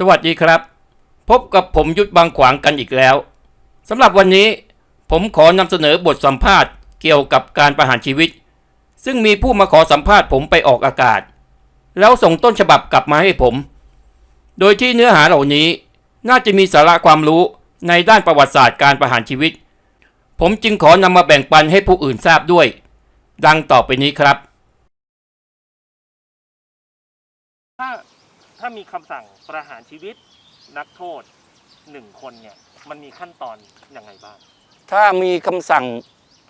สวัสดีครับ พบกับผมยุทธบางขวางกันอีกแล้วสำหรับวันนี้ผมขอนำเสนอบทสัมภาษณ์เกี่ยวกับการประหารชีวิต ซึ่งมีผู้มาขอสัมภาษณ์ผมไปออกอากาศ แล้วส่งต้นฉบับกลับมาให้ผม โดยที่เนื้อหาเหล่านี้น่าจะมีสาระความรู้ในด้านประวัติศาสตร์การประหารชีวิต ผมจึงขอนำมาแบ่งปันให้ผู้อื่นทราบด้วย ดังต่อไปนี้ครับ ถ้ามีคำสั่งประหารชีวิตนักโทษหนึ่งคนเนี่ยมันมีขั้นตอนยังไงบ้าง ถ้ามีคำสั่ง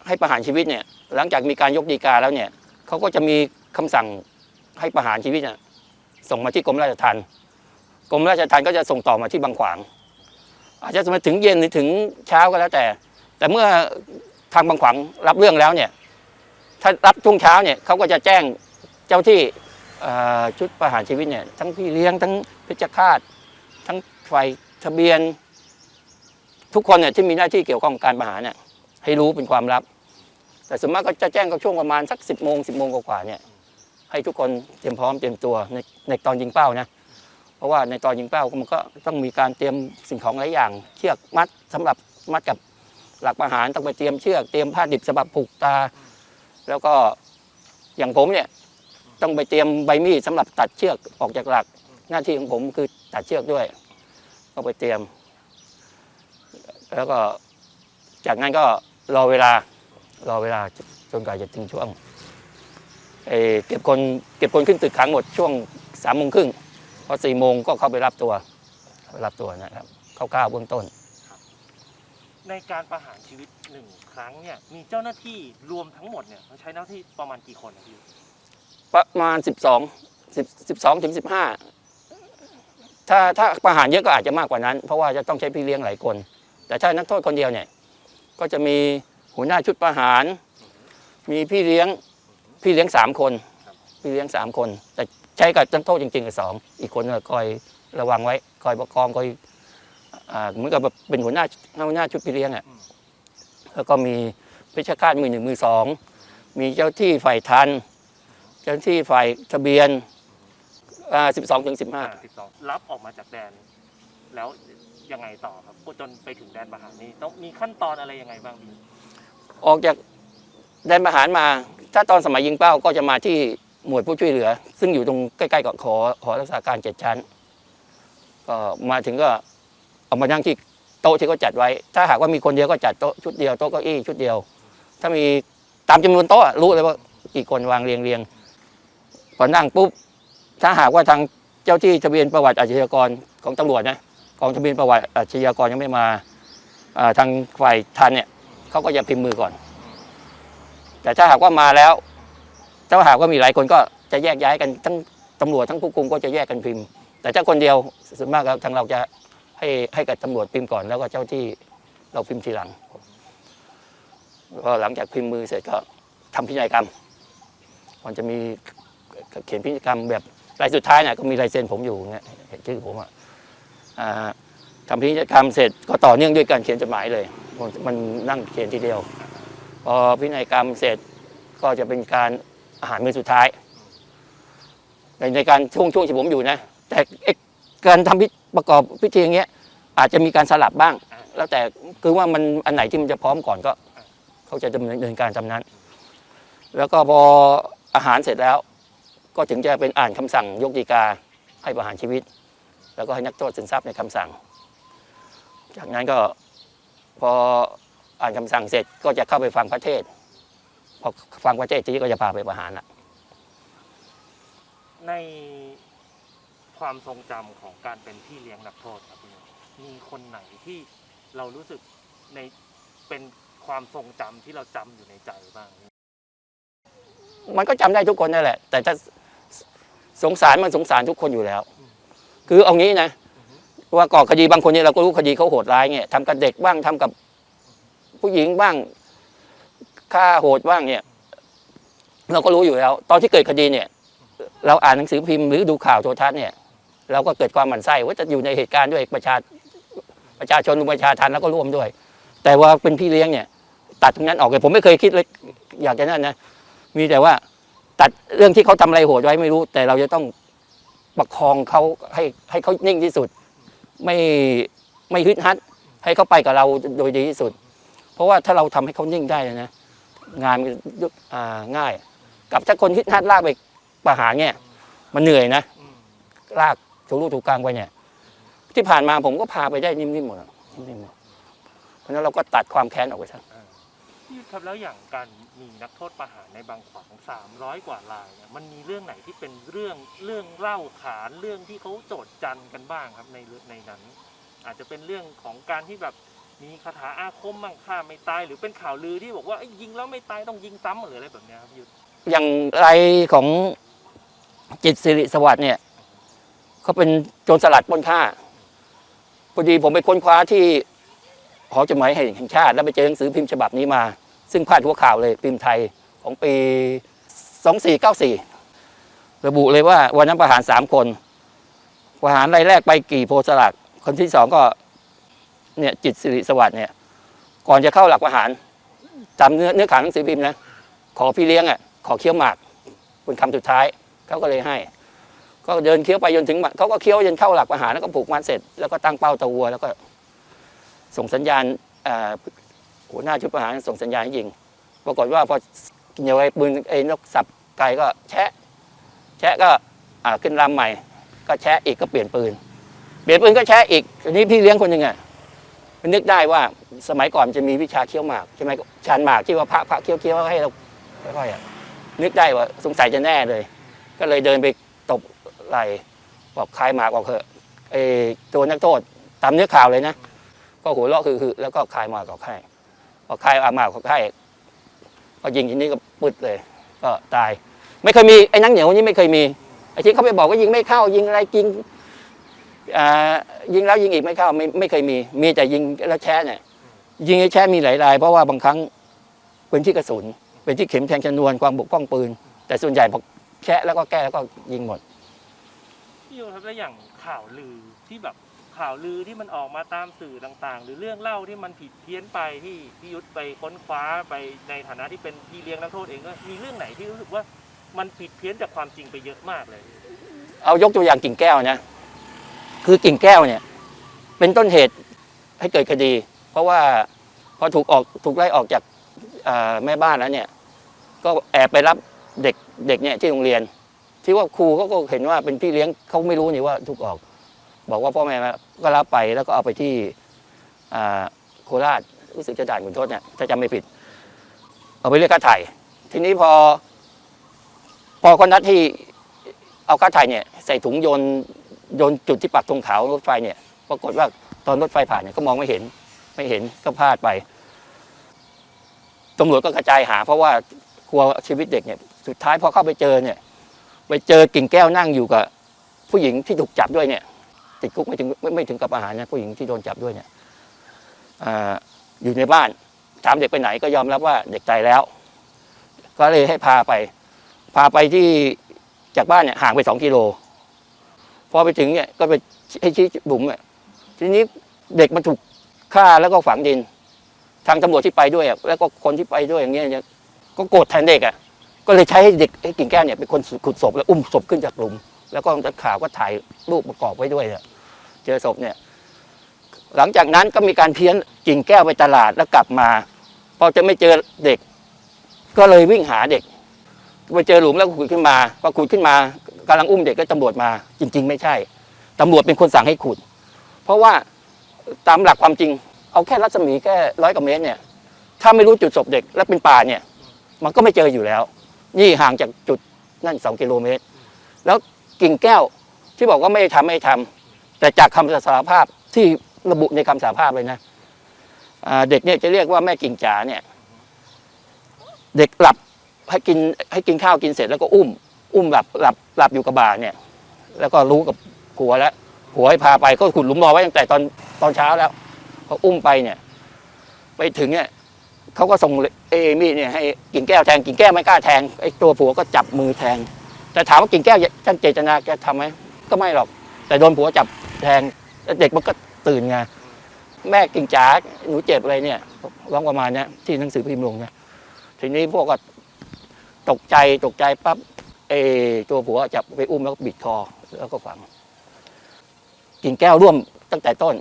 ให้ประหารชีวิตเนี่ย หลังจากมีการยกฎีกาแล้วเนี่ยเขาก็จะมีคำสั่งให้ประหารชีวิตเนี่ยส่งมาที่กรมราชทัณฑ์กรมราชทัณฑ์ก็จะส่งต่อมาที่บางขวาง อาจจะมาถึงเย็นหรือถึงเช้าก็แล้วแต่ แต่เมื่อทางบางขวางรับเรื่องแล้วเนี่ยถ้ารับช่วงเช้าเนี่ยเขาก็จะแจ้งเจ้าที่ ชุดประหารชีวิตเนี่ยทั้งพี่เลี้ยงทั้งเพชฌฆาต ทั้งฝ่ายทะเบียน ทุกคนเนี่ยที่มีหน้าที่เกี่ยวข้องการประหารเนี่ยให้รู้เป็นความลับ แต่ส่วนมากก็จะแจ้งก็ช่วงประมาณสักสิบโมงสิบโมงกว่าๆเนี่ยให้ทุกคนเตรียมพร้อมเตรียมตัวในในตอนยิงเป้านะเพราะว่าในตอนยิงเป้ามันก็ต้องมีการเตรียมสิ่งของหลายอย่าง เชือกมัดสำหรับมัดกับหลักประหารต้องไปเตรียมเชือกเตรียมผ้าดิบสำหรับผูกตา แล้วก็อย่างผมเนี่ย ต้องไปเตรียมใบมีดสำหรับตัดเชือกออกจากหลัก หน้าที่ของผมคือตัดเชือกด้วยก็ไปเตรียม แล้วก็จากนั้นก็รอเวลารอเวลาจนกว่าจะถึงช่วงเเก็บคนเก็บคนขึ้นตึกขังหมดช่วงสามโมงครึ่งพอสี่โมงก็เข้าไปรับตัวไปรับตัวนะครับเข้าวๆเบื้องต้น ในการประหารชีวิตหนึ่งครั้งเนี่ยมีเจ้าหน้าที่รวมทั้งหมดเนี่ยใช้หน้าที่ประมาณกี่คนนะพี่ ประมาณ 12 10 12ถึง15 ถ้าถ้าประหารเยอะก็อาจจะมากกว่านั้น เพราะว่าจะต้องใช้พี่เลี้ยงหลายคน แต่ถ้านักโทษคนเดียวเนี่ยก็จะมีหัวหน้าชุดประหาร มีพี่เลี้ยงพี่เลี้ยงสามคน พี่เลี้ยงสามคน แต่ใช้กับนักโทษจริงๆกับสองอีกคนก็คอยระวังไว้คอยประคองคอยเหมือนกับแบบเป็นหัวหน้าหัวหน้าชุดพี่เลี้ยงอะแล้วก็มีเพชฌฆาตมือหนึ่งมือสองมีเจ้าที่ฝ่ายทัน จ้าหน้าที่ฝ่ายทะเบียนอ่า12ถึงสิบสองรับออกมาจากแดน แล้วยังไงต่อครับจนไปถึงแดนประหารนี่ต้องมีขั้นตอนอะไรยังไงบ้างพี่15ออกจากแดนประหารมา ถ้าตอนสมัยยิงเป้าก็จะมาที่หมวดผู้ช่วยเหลือ ซึ่งอยู่ตรงใกล้ๆกับหอหอรักษาการเจ็ดชั้น ก็มาถึงก็เอามานั่งที่โต๊ะที่เขาจัดไว้ ถ้าหากว่ามีคนเดียวก็จัดโต๊ะชุดเดียวโต๊ะเก้าอี้ชุดเดียว ถ้ามีตามจำนวนโต๊ะรู้เลยว่ากี่คนวางเรียงเรียง พอนั่งปุ๊บถ้าหากว่าทางเจ้าที่ทะเบียนประวัติอาชญากรของตำรวจนะกองทะเบียนประวัติอาชญากรยังไม่มาทางฝ่ายทันเนี่ยเขาก็จะพิมพ์มือก่อน แต่ถ้าหากว่ามาแล้วถ้าหากว่ามีหลายคนก็จะแยกย้ายกันทั้งตำรวจทั้งผู้คุมก็จะแยกกันพิมพ์ แต่ถ้าคนเดียวส่วนมากแล้วทางเราจะให้ให้กับตำรวจพิมพ์ก่อนแล้วก็เจ้าที่เราพิมพ์ทีหลังก็หลังจากพิมพ์มือเสร็จก็ทำพินัยกรรม มันจะมี เขียนพินัยกรรมแบบรายสุดท้ายเนี่ยก็มีลายเซ็นผมอยู่เนี่ยเห็นชื่อผมอะทำพินัยกรรมเสร็จก็ต่อเนื่องด้วยการเขียนจดหมายเลย มันนั่งเขียนทีเดียว พอพินัยกรรมเสร็จก็จะเป็นการอาหารมื้อสุดท้าย ในในการช่วงช่วงที่ผมอยู่นะ แต่การทำพิธประกอบพิธีอย่างเงี้ย อาจจะมีการสลับบ้าง แล้วแต่คือว่ามันอันไหนที่มันจะพร้อมก่อนก็ เขาจะดำเนินการตามนั้น แล้วก็พออาหารเสร็จแล้ว ก็ถึงจะเป็นอ่านคำสั่งยกฎีกาให้ประหารชีวิต แล้วก็ให้นักโทษสินทรัพย์ในคำสั่ง จากนั้นก็พออ่านคำสั่งเสร็จก็จะเข้าไปฟังพระเทศน์พอฟังพระเทศน์ทีนี้ก็จะพาไปประหารละในความทรงจำของการเป็นพี่เลี้ยงนักโทษครับพี่มีคนไหนที่เรารู้สึกในเป็นความทรงจำที่เราจำอยู่ในใจบ้าง มันก็จำได้ทุกคนนั่นแหละ แต่ถ้า สงสารมันสงสารทุกคนอยู่แล้ว คือเอางี้นะว่าก่อคดีบางคนเนี่ยเราก็รู้คดีเขาโหดร้ายเนี่ยทำกับเด็กบ้างทำกับผู้หญิงบ้างฆ่าโหดบ้างเนี่ย เราก็รู้อยู่แล้ว ตอนที่เกิดคดีเนี่ย เราอ่านหนังสือพิมพ์หรือดูข่าวโทรทัศน์เนี่ย เราก็เกิดความหมั่นไส้ว่าจะอยู่ในเหตุการณ์ด้วยประชาประชาชนประชาทันแล้วก็ร่วมด้วย แต่ว่าเป็นพี่เลี้ยงเนี่ย ตัดตรงนั้นออกเลยผมไม่เคยคิดเลยอยากจะนั่นนะมีแต่ว่า ตัดเรื่องที่เขาทำอะไรโหดไว้ไม่รู้ แต่เราจะต้องประคองเขาให้ให้เขานิ่งที่สุด ไม่ไม่ฮึดฮัด ให้เขาไปกับเราโดยดีที่สุด เพราะว่าถ้าเราทำให้เขานิ่งได้นะงานง่าย กับถ้าคนฮึดฮัดลากไปประหารเนี่ย มันเหนื่อยนะลากถูกลูกถูกกลางไปเนี่ย ที่ผ่านมาผมก็พาไปได้นิ่มๆหมดนิ่มๆหมดเพราะฉะนั้นเราก็ตัดความแค้นออกไปซะ พี่ยุทธครับแล้วอย่างการมีนักโทษประหารในบางขวางสามร้อยกว่ารายเนี่ยมันมีเรื่องไหนที่เป็นเรื่องเรื่องเล่าขานเรื่องที่เขาโจดจันกันบ้างครับในในนั้น อาจจะเป็นเรื่องของการที่แบบมีคาถาอาคมมั่งฆ่าไม่ตายหรือเป็นข่าวลือที่บอกว่ายิงแล้วไม่ตายต้องยิงซ้ำหรืออะไรแบบนี้ยครับพี่ยุทธอย่างไรของจิตสิริสวัสดิ์เนี่ยเขาเป็นโจรสลัดปล้นฆ่าพอดีผมไปค้นคว้าที่ หอจดหมายแห่งชาติ แล้วไปเจอหนังสือพิมพ์ฉบับนี้มา ซึ่งพาดหัวข่าวเลยพิมพ์ไทยของปี 2494 ระบุเลยว่าวันนั้นประหารสามคนประหารรายแรกไปกี่โพสลัก คนที่สองก็เนี่ยจิตสิริสวัสดิ์เนี่ย ก่อนจะเข้าหลักประหารจำเนื้อเนื้อข่าวหนังสือพิมพ์นะขอพี่เลี้ยงอะขอเคี้ยวหมากเป็นคำสุดท้ายเขาก็เลยให้ ก็เดินเคี้ยวไปจนถึงเขาก็เคี้ยวจนเข้าหลักประหารแล้วก็ผูกมัดเสร็จแล้วก็ตั้งเป้าตะวัวแล้วก็ ส่งสัญญาณอ่าหัวหน้าชุดประหารส่งสัญญาณให้ยิง ปรากฏว่าพอเหนียวไอ้ปืนไอ้นกสับไก่ก็แชะ แชะก็อ่าขึ้นลำใหม่ ก็แชะอีกก็เปลี่ยนปืน เปลี่ยนปืนก็แชะอีกทีนี้พี่เลี้ยงคนหนึ่งมันนึกได้ว่าสมัยก่อนจะมีวิชาเคี้ยวหมากใช่ไหมชานหมากที่ว่าพระพระเคี้ยวเคี้ยวๆให้เราค่อยๆนึกได้ว่าสงสัยจะแน่เลย ก็เลยเดินไปตบไหล่บอกคลายหมากออกเถอะไอ้ตัวนักโทษตามเนื้อข่าวเลยนะ ก็หัวเราะคือคือแล้วก็คลายหมากออกให้พอคลายอาหมากออกให้ก็ยิงทีนี้ก็ปึดเลย ก็ตาย ไม่เคยมีไอ้นังเหนียวนี่ไม่เคยมีไอ้ที่เขาไปบอกว่ายิงไม่เข้า ยิงอะไรยิงอ่ายิงแล้วยิงอีกไม่เข้าไม่ไม่เคยมี มีแต่ยิงแล้วแช่เนี่ยยิงไอ้แช่มีหลายราย เพราะว่าบางครั้งเป็นที่กระสุนเป็นที่เข็มแทงชนวนความบกพร่องปืน แต่ส่วนใหญ่พอแชะแล้วก็แก้แล้วก็ยิงหมดพี่ยุทธครับแล้วอย่างข่าวลือที่แบบ ข่าวลือที่มันออกมาตามสื่อต่างๆ หรือเรื่องเล่าที่มันผิดเพี้ยนไปที่พี่ยุทธไปค้นคว้าไปในฐานะที่เป็นพี่เลี้ยงนักโทษเองก็มีเรื่องไหนที่รู้สึกว่ามันผิดเพี้ยนจากความจริงไปเยอะมากเลย เอายกตัวอย่างกิ่งแก้วนะ คือกิ่งแก้วเนี่ย เป็นต้นเหตุให้เกิดคดี เพราะว่าพอถูกออกถูกไล่ออกจากแม่บ้านแล้วเนี่ย ก็แอบไปรับเด็กเด็กเนี่ยที่โรงเรียน ที่ว่าครูเขาก็เห็นว่าเป็นพี่เลี้ยงเขาไม่รู้นี่ว่าถูกออก บอกว่าพ่อแม่มา ก็รับไปแล้วก็เอาไปที่โคราชรู้สึกจะด่านขุนทดเนี่ยถ้าจำไม่ผิด เอาไปเรียกค่าถ่ายทีนี้พอ พอคนนัดที่เอาค่าถ่ายเนี่ยใส่ถุงโยนโยนจุดที่ปักธงขาวรถไฟเนี่ยปรากฏว่าตอนรถไฟผ่านเนี่ยก็มองไม่เห็นไม่เห็นก็พลาดไปตำรวจก็กระจายหา เพราะว่ากลัวชีวิตเด็กเนี่ยสุดท้ายพอเข้าไปเจอเนี่ย ไปเจอกิ่งแก้วนั่งอยู่กับผู้หญิงที่ถูกจับด้วยเนี่ย ติดคุกไม่ถึงไม่ไม่ถึงกับอาหารนะผู้หญิงที่โดนจับด้วยเนี่ยออยู่ในบ้านถามเด็กไปไหนก็ยอมรับว่าเด็กตายแล้ว ก็เลยให้พาไป พาไปที่จากบ้านเนี่ยห่างไปสองกิโลพอไปถึงเนี่ยก็ไปให้ชี้บุ๋มเนี่ยทีนี้เด็กมันถูกฆ่าแล้วก็ฝังดิน ทางตำรวจที่ไปด้วยแล้วก็คนที่ไปด้วยอย่างเงี้ยก็โกรธแทนเด็กอะก็เลยใช้ให้เด็กให้กิ่งแก้วเนี่ยเป็นคนขุดศพแล้วอุ้มศพขึ้นจากหลุม แล้วก็นักข่าวก็ถ่ายรูปประกอบไว้ด้วยเจอศพเนี่ย หลังจากนั้นก็มีการเพี้ยนกิ่งแก้วไปตลาดแล้วกลับมาพอจะไม่เจอเด็ก ก็เลยวิ่งหาเด็กไปเจอหลุมแล้วขุดขึ้นมาพอขุดขึ้นมากำลังอุ้มเด็กก็ตำรวจมา จริง ๆ ไม่ใช่ตำรวจเป็นคนสั่งให้ขุด เพราะว่าตามหลักความจริง เอาแค่รัศมีแค่ร้อยกว่าเมตรเนี่ย ถ้าไม่รู้จุดศพเด็กและเป็นป่าเนี่ย มันก็ไม่เจออยู่แล้ว นี่ห่างจากจุดนั่นสองกิโลเมตร แล้ว กิ่งแก้วที่บอกว่าไม่ได้ทำไม่ได้ทำแต่จากคำสารภาพที่ระบุในคำสารภาพเลยนะอ่าเด็กเนี่ยจะเรียกว่าแม่กิ่งจ๋าเนี่ย เด็กหลับให้กินให้กินข้าวกินเสร็จแล้วก็อุ้ม อุ้มหลับหลับหลับอยู่กับบ่าเนี่ย แล้วก็รู้กับผัวแล้วผัวให้พาไปก็ขุดหลุมรอไว้ตั้งแต่ตอนตอนเช้าแล้วพออุ้มไปเนี่ย ไปถึงเนี่ยเขาก็ส่งเอมี่เนี่ยให้กิ่งแก้วแทงกิ่งแก้วไม่กล้าแทงไอ้ตัวผัวก็จับมือแทง แต่ถามว่ากิ่งแก้วท่านเจตนาแกทำไหมก็ไม่หรอก แต่โดนผัวจับแทงเด็กมันก็ตื่นไงแม่กิ่งจ๋าหนูเจ็บอะไรเนี่ยร้องประมาณเนี้ยที่หนังสือพิมพ์ลงเนี่ยทีนี้พวกก็ตกใจตกใจปั๊บเออตัวผัวจับไปอุ้มแล้วก็บิดคอแล้วก็ฝัง กิ่งแก้วร่วมตั้งแต่ต้น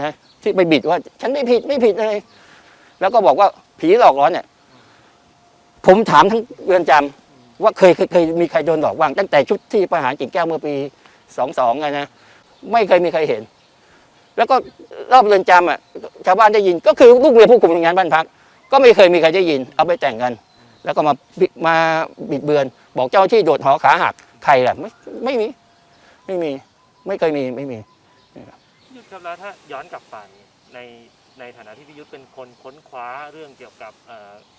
นะที่ไปบิดว่า ฉันไม่ผิดไม่ผิดเลยแล้วก็บอกว่าผีหลอกร้อนเนี่ย ผมถามทั้งเรือนจำ ว่าเคยเคยเคยมีใครโดนหลอกบ้างตั้งแต่ชุดที่ประหารกิ่งแก้วเมื่อปีสองสองนะไม่เคยมีใครเห็น แล้วก็รอบเรือนจำอะชาวบ้านได้ยิน ก็คือลูกเมียผู้คุมโรงงานบ้านพัก ก็ไม่เคยมีใครได้ยิน เอาไปแต่งกัน แล้วก็มามาบิดเบือน บอกเจ้าหน้าที่โดดหอขาหักใครล่ะไม่ไม่มี ไม่มี ไม่เคยมีไม่มีพี่ยุทธครับแล้วถ้าย้อนกลับไปในในฐานะที่พี่ยุทธเป็นคนค้นคว้าเรื่องเกี่ยวกับ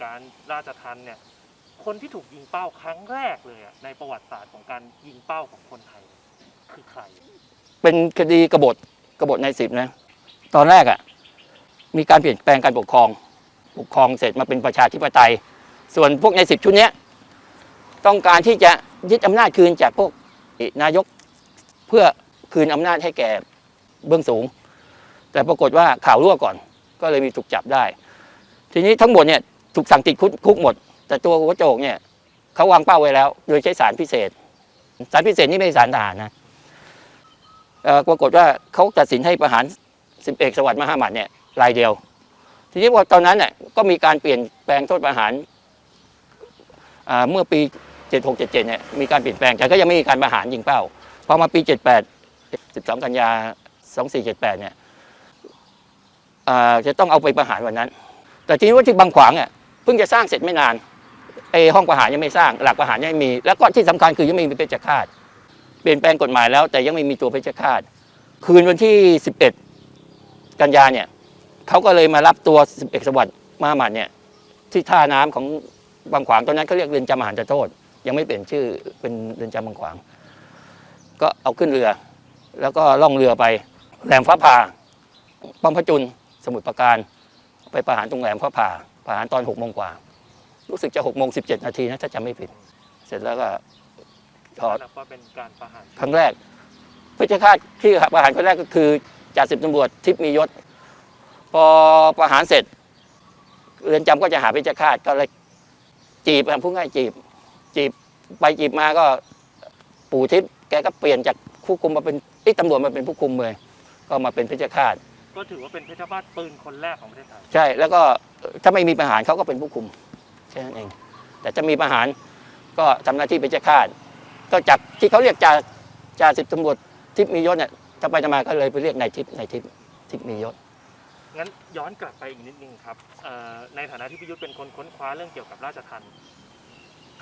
การราชทันเนี่ย คนที่ถูกยิงเป้าครั้งแรกเลยอะในประวัติศาสตร์ของการยิงเป้าของคนไทย คือใคร เป็นคดีกบฏกบฏในสิบนะ ตอนแรกอะมีการเปลี่ยนแปลงการปกครอง ปกครองเสร็จมาเป็นประชาธิปไตย ส่วนพวกในสิบชุดนี้ต้องการที่จะยึดอำนาจคืนจากพวกนายกเพื่อคืนอำนาจให้แก่เบื้องสูง แต่ปรากฏว่าข่าวรั่วก่อน ก็เลยมีถูกจับได้ ทีนี้ทั้งหมดเนี่ยถูกสั่งติดคุกหมด แต่ตัวหัวโจกเนี่ยเขาวางเป้าไว้แล้ว โดยใช้สารพิเศษ สารพิเศษนี่ไม่ใช่สารทหารนะปรากฏว่าเขาตัดสินให้ประหารสิบเอกสวัสดิ์มหาหมัดเนี่ยรายเดียว ทีนี้พอตอนนั้นเนี่ยก็มีการเปลี่ยนแปลงโทษประหารเมื่อปี 76 77เนี่ยมีการเปลี่ยนแปลงแต่ก็ยังไม่มีการประหารยิงเป้าพอมาปี 78 12 กันยา 2478เนี่ยจะต้องเอาไปประหารวันนั้น แต่ทีนี้ว่าที่บางขวางเนี่ยเพิ่งจะสร้างเสร็จไม่นาน ไอห้องประหารยังไม่สร้าง หลักประหารยังไม่มี แล้วก็ที่สำคัญคือยังไม่มีเพชฌฆาตเปลี่ยนแปลงกฎหมายแล้ว แต่ยังไม่มีตัวเพชฌฆาตคืนวันที่ 11 กันยาเนี่ยเขาก็เลยมารับตัว11สวัสดิ์มาหมัดเนี่ยที่ท่าน้ำของบางขวางตอนนั้นเขาเรียกเรือนจำอาหารจะโทษ ยังไม่เปลี่ยนชื่อเป็นเรือนจำบางขวาง ก็เอาขึ้นเรือ แล้วก็ล่องเรือไปแหลมฟ้าผ่าป้อมพระจุลสมุทรปราการ ไปประหารตรงแหลมฟ้าผ่าประหารตอนหกโมงกว่า รู้สึกจะหกโมงสิบเจ็ดนาทีนะถ้าจำไม่ผิด เสร็จแล้วก็ถอดนับว่าเป็นการประหารครั้งแรกเพชฌฆาตที่ประหารคนแรกก็คือจ่าสิบตำรวจทิพย์มียศ พอประหารเสร็จเรือนจำก็จะหาเพชฌฆาตก็เลยจีบอะพูดง่ายจีบ จีบไปจีบมาก็ปู่ทิพย์แกก็เปลี่ยนจากผู้คุมมาเป็นไอ้ยตำรวจมาเป็นผู้คุมเลย ก็มาเป็นเพชฌฆาตก็ถือว่าเป็นเพชรฆาตปืนคนแรกของประเทศไทย ใช่ แล้วก็ถ้าไม่มีประหารเขาก็เป็นผู้คุม แค่นั้นเอง แต่จะมีประหารก็ทำหน้าที่เป็นเจ้าฆาตก็จากที่เขาเรียกจ่าจ่าสิบตำรวจทิพย์มียศเนี่ยถ้าไปทำมาก็เลยไปเรียกนายทิพย์นายทิพย์ทิพย์มียศงั้นย้อนกลับไปอีกนิดนึงครับเอ่อในฐานะที่พิยุทธเป็นคนค้นคว้าเรื่องเกี่ยวกับราชทัณฑ์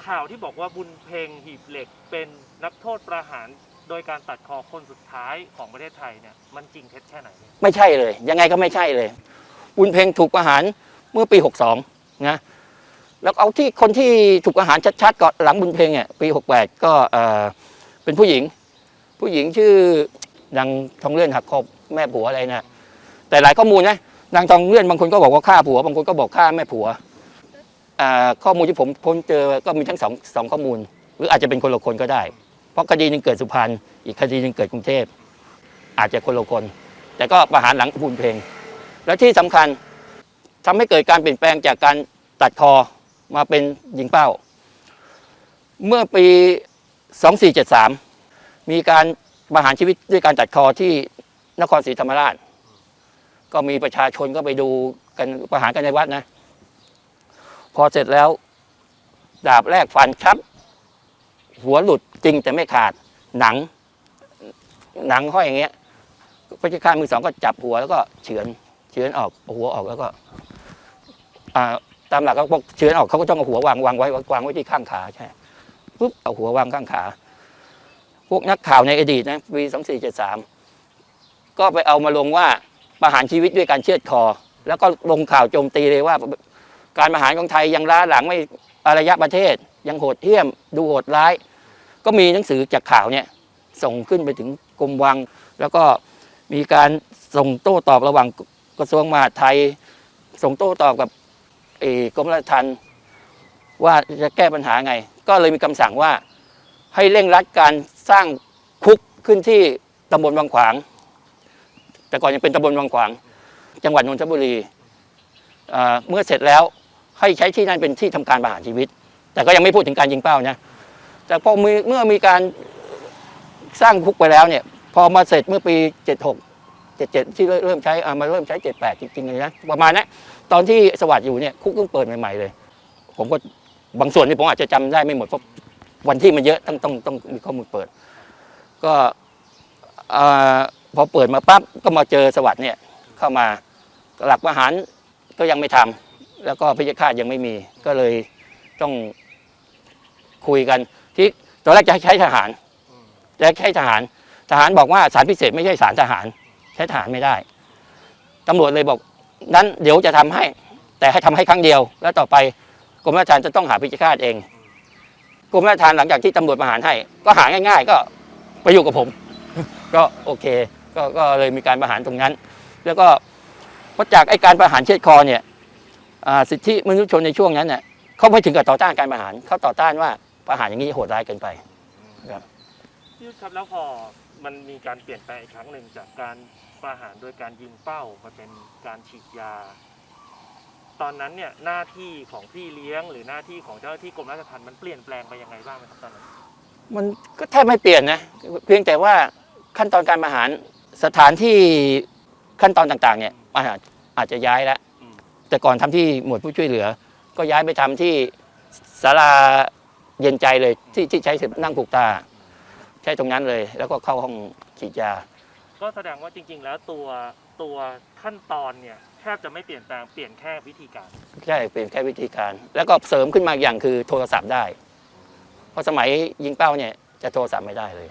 ข่าวที่บอกว่าบุญเพ็งหีบเหล็กเป็นนักโทษประหารโดยการตัดคอคนสุดท้ายของประเทศไทยเนี่ยมันจริงเท็จแค่ไหนเนี่ยไม่ใช่เลย ยังไงก็ไม่ใช่เลย บุญเพ็งถูกประหารเมื่อปี 62 นะ แล้วเอาที่คนที่ถูกประหารชัดๆก่อนหลังบุญเพ็งเนี่ยปี 68 ก็เออเป็นผู้หญิง ผู้หญิงชื่อนางทองเลื่อนหักคอแม่ผัวอะไรนะแต่หลายข้อมูลนะนางทองเลื่อนบางคนก็บอกว่าฆ่าผัว บางคนก็บอกฆ่าแม่ผัวข้อมูลที่ผมพ้นเจอก็มีทั้งสองสองข้อมูล หรืออาจจะเป็นคนละคนก็ได้ เพราะคดีหนึงเกิดสุพรรณอีกคดีหนึงเกิดกรุงเทพ อาจจะคนละคน แต่ก็ประหารหลังบุญเพลง แล้วที่สำคัญทำให้เกิดการเปลี่ยนแปลงจากการตัดคอ มาเป็นยิงเป้า เมื่อปี 2473 มีการประหารชีวิตด้วยการตัดคอที่นครศรีธรรมราช ก็มีประชาชนก็ไปดูกันประหารกันในวัดนะ พอเสร็จแล้ว ดาบแรกฟันครับ หัวหลุดจริงแต่ไม่ขาดหนัง หนังห้อยอย่างเงี้ยพระเจ้าข้ามือสองก็จับหัวแล้วก็เฉือนเฉือนออกหัวออกแล้วก็อ่า ตามหลักก็บอกเฉือออกเขาก็ต้องเอาหัววางวางไว้วางไว้ที่ข้างขาใช่ปุ๊บเอาหัววางข้างขา พวกนักข่าวในอดีตนะปีสองสี่เจ็ดสามก็ไปเอามาลงว่าประหารชีวิตด้วยการเชือดคอ แล้วก็ลงข่าวโจมตีเลยว่า การประหารของไทยยังล้าหลังไม่อารยะประเทศ ยังโหดเหี้ยม ดูโหดร้าย ก็มีหนังสือจากข่าวเนี่ยส่งขึ้นไปถึงกรมวัง แล้วก็มีการส่งโต้ตอบระหว่างกระทรวงมหาดไทย ส่งโต้ตอบกับ กรมราชทัณฑ์ว่าจะแก้ปัญหาไง ก็เลยมีคำสั่งว่าให้เร่งรัดการสร้างคุกขึ้นที่ตำบลวังขวาง แต่ก่อนยังเป็นตำบลวังขวาง จังหวัดนนทบุรีเมื่อเสร็จแล้วให้ใช้ที่นั่นเป็นที่ทำการประหารชีวิต แต่ก็ยังไม่พูดถึงการยิงเป้านะแต่พอเมื่อมีการสร้างคุกไปแล้วเนี่ย พอมาเสร็จเมื่อปี 76จ็ดเจ็ดที่เริ่มใช้มาเริ่มใช้เจ็ดแปดจริงๆเลยนะประมาณนั้น ตอนที่สวัสดอยู่เนี่ยคุกเพิ่งเปิดใหม่ๆเลย ผมก็บางส่วนนี่ผมอาจจะจำได้ไม่หมดเพราะวันที่มันเยอะต้องต้องต้องมีข้อมูลเปิด ก็พอเปิดมาปั๊บก็มาเจอสวัสดเนี่ยเข้ามาหลักประหารก็ยังไม่ทำแล้วก็พิจารณายังไม่มีก็เลยต้องคุยกันที่ตอนแรกจะใช้ทหารจะใช้ทหาร ทหารบอกว่าสารพิเศษไม่ใช่สารทหาร ใช้ทหารไม่ได้ตำรวจเลยบอก นั้นเดี๋ยวจะทำให้ แต่ให้ทำให้ครั้งเดียว แล้วต่อไปกรมราชทัณฑ์จะต้องหาพิจารณาเองกรมราชทัณฑ์หลังจากที่ตำรวจประหารให้ ก็หาง่าย ๆ ก็ไปอยู่กับผม ก็โอเคก็ก็เลยมีการประหารตรงนั้น แล้วก็เพราะจากไอ้การประหารเชือดคอเนี่ยสิทธิมนุษยชนในช่วงนั้นเนี่ยเขาไม่ถึงกับต่อต้านการประหารเขาต่อต้านว่าประหารอย่างนี้โหดร้ายเกินไปครับพี่ครับแล้วพอ มันมีการเปลี่ยนแปลงอีกครั้งหนึ่งจากการประหารโดยการยิงเป้ามาเป็นการฉีดยา ตอนนั้นเนี่ยหน้าที่ของพี่เลี้ยง หรือหน้าที่ของเจ้าหน้าที่กรมราชทัณฑ์มันเปลี่ยนแปลงไปยังไงบ้างไหมครับตอนนั้นมันก็แทบไม่เปลี่ยนนะ เพียงแต่ว่าขั้นตอนการประหารสถานที่ขั้นตอนต่างๆเนี่ยอาจอาจจะย้ายแล้วแต่ก่อนทำที่หมวดผู้ช่วยเหลือ ก็ย้ายไปทำที่ศาลาเย็นใจเลยที่ที่ใช้นั่งผูกตา ใช้ตรงนั้นเลย แล้วก็เข้าห้องฉีดยา ก็แสดงว่าจริง ๆ แล้วตัวตัวขั้นตอนเนี่ยแทบจะไม่เปลี่ยนแปลงเปลี่ยนแค่วิธีการ ใช่เป็นแค่วิธีการ แล้วก็เสริมขึ้นมาอย่างคือโทรศัพท์ได้ เพราะสมัยยิงเป้าเนี่ยจะโทรศัพท์ไม่ได้เลย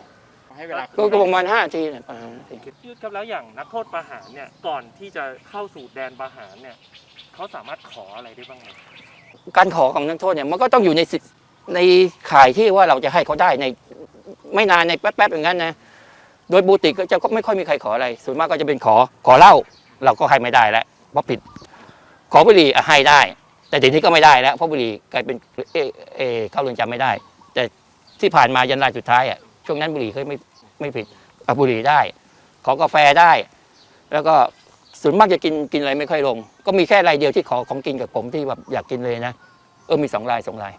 ให้เวลาก็ก็ประมาณห้าทีเนี่ยประมาณห้าทีพี่ยุทธครับแล้วอย่างนักโทษประหารเนี่ยก่อนที่จะเข้าสู่แดนประหารเนี่ยเขาสามารถขออะไรได้บ้างไหมการขอของนักโทษเนี่ยมันก็ต้องอยู่ในสิทธิ์ในข่ายที่ว่าเราจะให้เขาได้ใน ไม่นานในแป๊บๆอย่างนั้นนะโดยปกติก็จะก็ไม่ค่อยมีใครขออะไร ส่วนมากก็จะเป็นขอขอเหล้าเราก็ให้ไม่ได้แล้วเพราะผิด ขอบุหรี่ให้ได้ แต่เดี๋ยวนี้ก็ไม่ได้แล้วเพราะบุหรี่กลายเป็นเอเอเข้าเรือนจำไม่ได้ แต่ที่ผ่านมายันรายสุดท้ายอะช่วงนั้นบุหรี่เขาไม่ไม่ผิดเอาบุหรี่ได้ ขอกาแฟได้ แล้วก็ส่วนมากจะกินกินอะไรไม่ค่อยลง ก็มีแค่รายเดียวที่ขอของกินกับผมที่แบบอยากกินเลยนะเออมีสองรายสองราย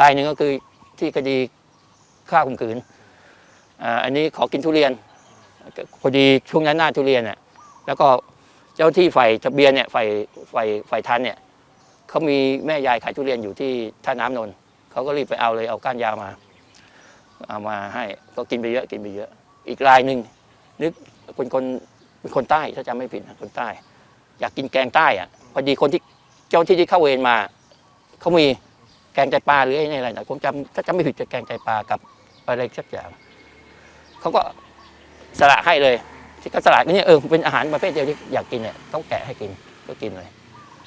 รายหนึ่งก็คือที่คดีฆ่าข่มขืน อ่าอันนี้ขอกินทุเรียนพอดีช่วงนั้นหน้าทุเรียนน่ะแล้วก็เจ้าที่ฝ่ายทะเบียนเนี่ยฝ่ายฝ่ายฝ่ายทันเนี่ยเขามีแม่ยายขายทุเรียนอยู่ที่ท่าน้ำนนท์เขาก็รีบไปเอาเลยเอาก้านยาวมา เอามาให้ก็กินไปเยอะกินไปเยอะ อีกรายหนึ่งนึกเป็นคนเป็นคนใต้ถ้าจำไม่ผิดคนใต้ อยากกินแกงใต้อะพอดีคนที่เจ้าที่ที่เข้าเวรมาเขามีแกงไตปลาหรือไอ้นี่อะไรนะผมจำถ้าจำไม่ผิดจะแกงไตปลากับอะไรสักอย่าง เขาก็สละให้เลยที่เขาสละนี่เออเป็นอาหารประเภทเดียวที่อยากกินเนี่ยเขาแกะให้กินก็กินเลย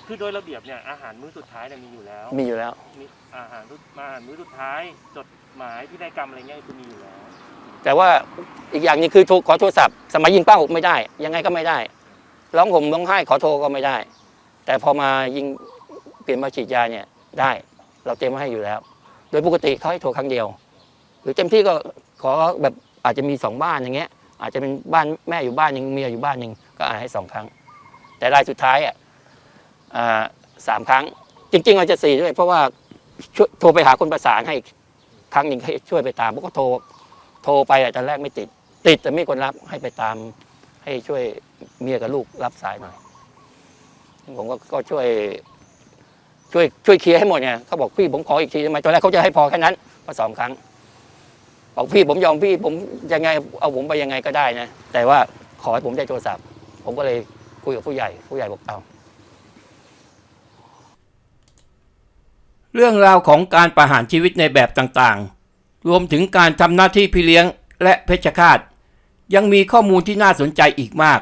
คือโดยระเบียบเนี่ยอาหารมื้อสุดท้ายเนี่ยมีอยู่แล้วมีอยู่แล้ว มีอาหารทุกอาหารมื้อสุดท้ายจดหมายพินัยกรรมอะไรเงี้ยคือมีอยู่แล้ว แต่ว่าอีกอย่างหนึงคือโทรขอโทรศัพท์สมัยยิงเป้าไม่ได้ ยังไงก็ไม่ได้ร้องห่มร้องไห้ขอโทรก็ไม่ได้ แต่พอมายิงเปลี่ยนมาฉีดยาเนี่ยได้เราเตรียมมาให้อยู่แล้ว โดยปกติเขาให้โทรครั้งเดียว หรือเต็มที่ก็ขอแบบ อาจจะมีสองบ้านอย่างเงี้ย อาจจะเป็นบ้านแม่อยู่บ้านหนึ่งเมียอยู่บ้านหนึ่งก็อาจให้สองครั้ง แต่รายสุดท้ายอะสามครั้ง จริงๆอาจจะสี่ด้วย เพราะว่าวโทรไปหาคนประสานให้ครั้งหนึ่งให้ช่วยไปตามพราะก็โทรโทรไปอะตอนแรกไม่ติด ติดแต่ไม่มีคนรับให้ไปตาม ให้ช่วยเมียกับลูกรับสายหน่อยผมก็ก็ช่วย ช่วยช่วยเคลียร์ให้หมดไงเขาบอกพี่ผมขออีกทีทำไมตอนแรกเขาจะให้พอแค่นั้นพอสองครั้ง บอกพี่ผมยอมพี่ผมยังไงเอาผมไปยังไงก็ได้นะ แต่ว่าขอให้ผมได้โทรศัพท์ ผมก็เลยคุยกับผู้ใหญ่ ผู้ใหญ่บอกเอาเรื่องราวของการประหารชีวิตในแบบต่างๆ รวมถึงการทำหน้าที่พี่เลี้ยงและเพชฌฆาต ยังมีข้อมูลที่น่าสนใจอีกมาก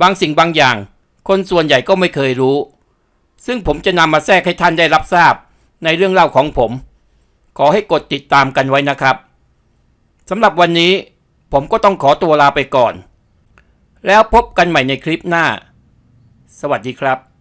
บางสิ่งบางอย่าง คนส่วนใหญ่ก็ไม่เคยรู้ ซึ่งผมจะนำมาแทรกให้ท่านได้รับทราบในเรื่องเล่าของผม ขอให้กดติดตามกันไว้นะครับ สำหรับวันนี้ผมก็ต้องขอตัวลาไปก่อน แล้วพบกันใหม่ในคลิปหน้า สวัสดีครับ